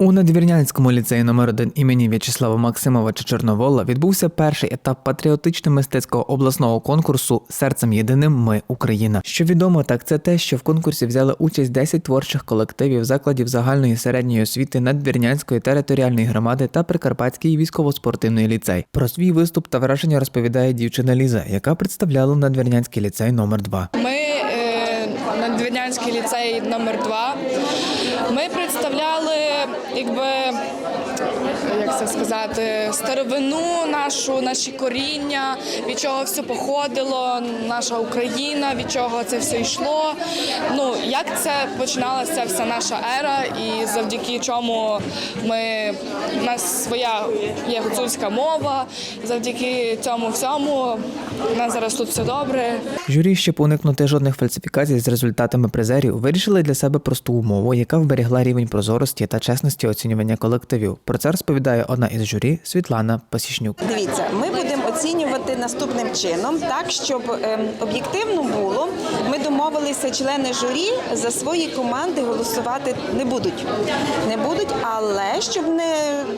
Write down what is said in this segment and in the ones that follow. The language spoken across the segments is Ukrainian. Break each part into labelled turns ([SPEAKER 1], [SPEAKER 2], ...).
[SPEAKER 1] У Надвірнянському ліцеї номер 1 імені В'ячеслава Максимовича Чорновола відбувся перший етап патріотично-мистецького обласного конкурсу Серцем єдиним Ми Україна. Що відомо, так це те, що в конкурсі взяли участь 10 творчих колективів закладів загальної середньої освіти Надвірнянської територіальної громади та Прикарпатський військово-спортивний ліцей. Про свій виступ та враження розповідає дівчина Ліза, яка представляла Надвірнянський ліцей номер 2
[SPEAKER 2] Ми е, Надвірнянський ліцей номер 2 Ми представляли, якби як це сказати, старовину нашу, наші коріння, від чого все походило, наша Україна, від чого це все йшло. Ну як це починалася вся наша ера, і завдяки чому ми у нас своя є гуцульська мова. Завдяки цьому всьому у нас зараз тут все добре.
[SPEAKER 1] Журі, щоб уникнути жодних фальсифікацій з результатами призерів, вирішили для себе просту умову, яка вберегла рівень прозорості та чесності оцінювання колективів. Про це розповідає одна із журі Світлана Пасічнюк.
[SPEAKER 3] Дивіться, ми будемо оцінювати наступним чином, так щоб ем, об'єктивно було. Ми домовилися, члени журі за свої команди голосувати не будуть. Не будуть, але щоб не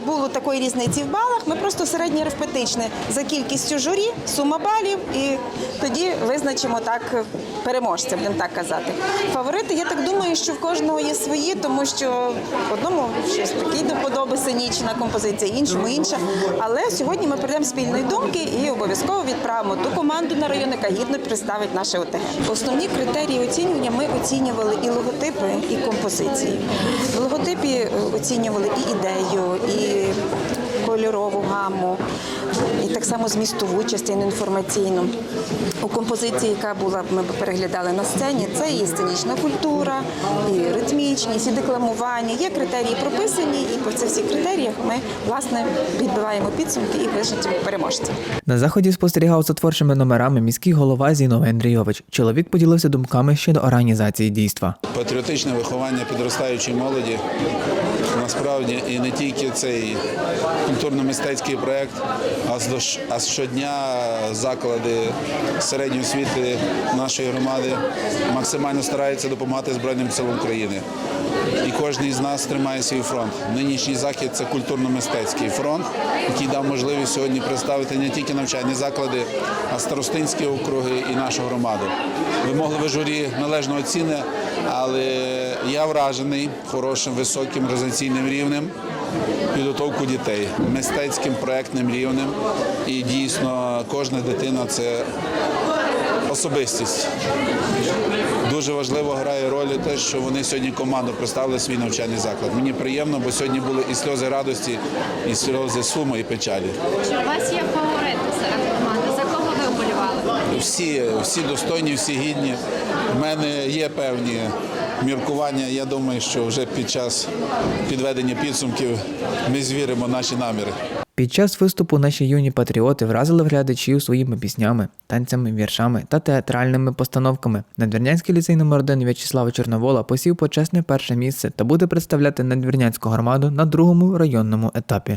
[SPEAKER 3] було такої різниці в балах, ми просто середнє арифметичне за кількістю журі, сума балів, і тоді визначимо так переможця, будемо так казати. Фаворити, я так думаю, що в кожного є свої, тому що одному щось такі до подоби сценічна композиція, іншому інша. Але сьогодні ми прийдемо спільної думки і обов'язково відправимо ту команду на район, яка гідно представить наше ОТГ. Основні критерії оцінювання ми оцінювали і логотипи, і композиції. В логотипі е, оцінювали і ідею, і кольорову гаму, так само змістову частину інформаційну. У композиції, яка була, ми переглядали на сцені, це і сценічна культура, і ритмічність, і декламування. Є критерії прописані, і по цих всіх критеріях ми власне підбиваємо підсумки і визначимо переможця.
[SPEAKER 1] На заході спостерігав за творчими номерами міський голова Зіновий Андрійович. Чоловік поділився думками щодо організації дійства.
[SPEAKER 4] Патріотичне виховання підростаючої молоді насправді і не тільки цей культурно-мистецький проєкт, а а щодня заклади середньої освіти нашої громади максимально стараються допомагати Збройним силам України. І кожен із нас тримає свій фронт. Нинішній захід це культурно-мистецький фронт, який дав можливість сьогодні представити не тільки навчальні заклади, а старостинські округи і нашу громаду. Вимогливе журі належно оціне, але я вражений хорошим, високим організаційним рівнем підготовку дітей, мистецьким проектним рівнем. І дійсно кожна дитина це особистість. Дуже важливо грає роль те, що вони сьогодні команду представили свій навчальний заклад. Мені приємно, бо сьогодні були і сльози радості, і сльози суму, і печалі.
[SPEAKER 5] У вас є фаворити серед команди? За кого ви вболівали?
[SPEAKER 4] Всі, всі достойні, всі гідні. У мене є певні міркування. Я думаю, що вже під час підведення підсумків ми звіримо наші наміри.
[SPEAKER 1] Під час виступу наші юні патріоти вразили глядачів своїми піснями, танцями, віршами та театральними постановками. Надвірнянський ліцей номер 1 В'ячеслава Чорновола посів почесне перше місце та буде представляти надвірнянську громаду на другому районному етапі.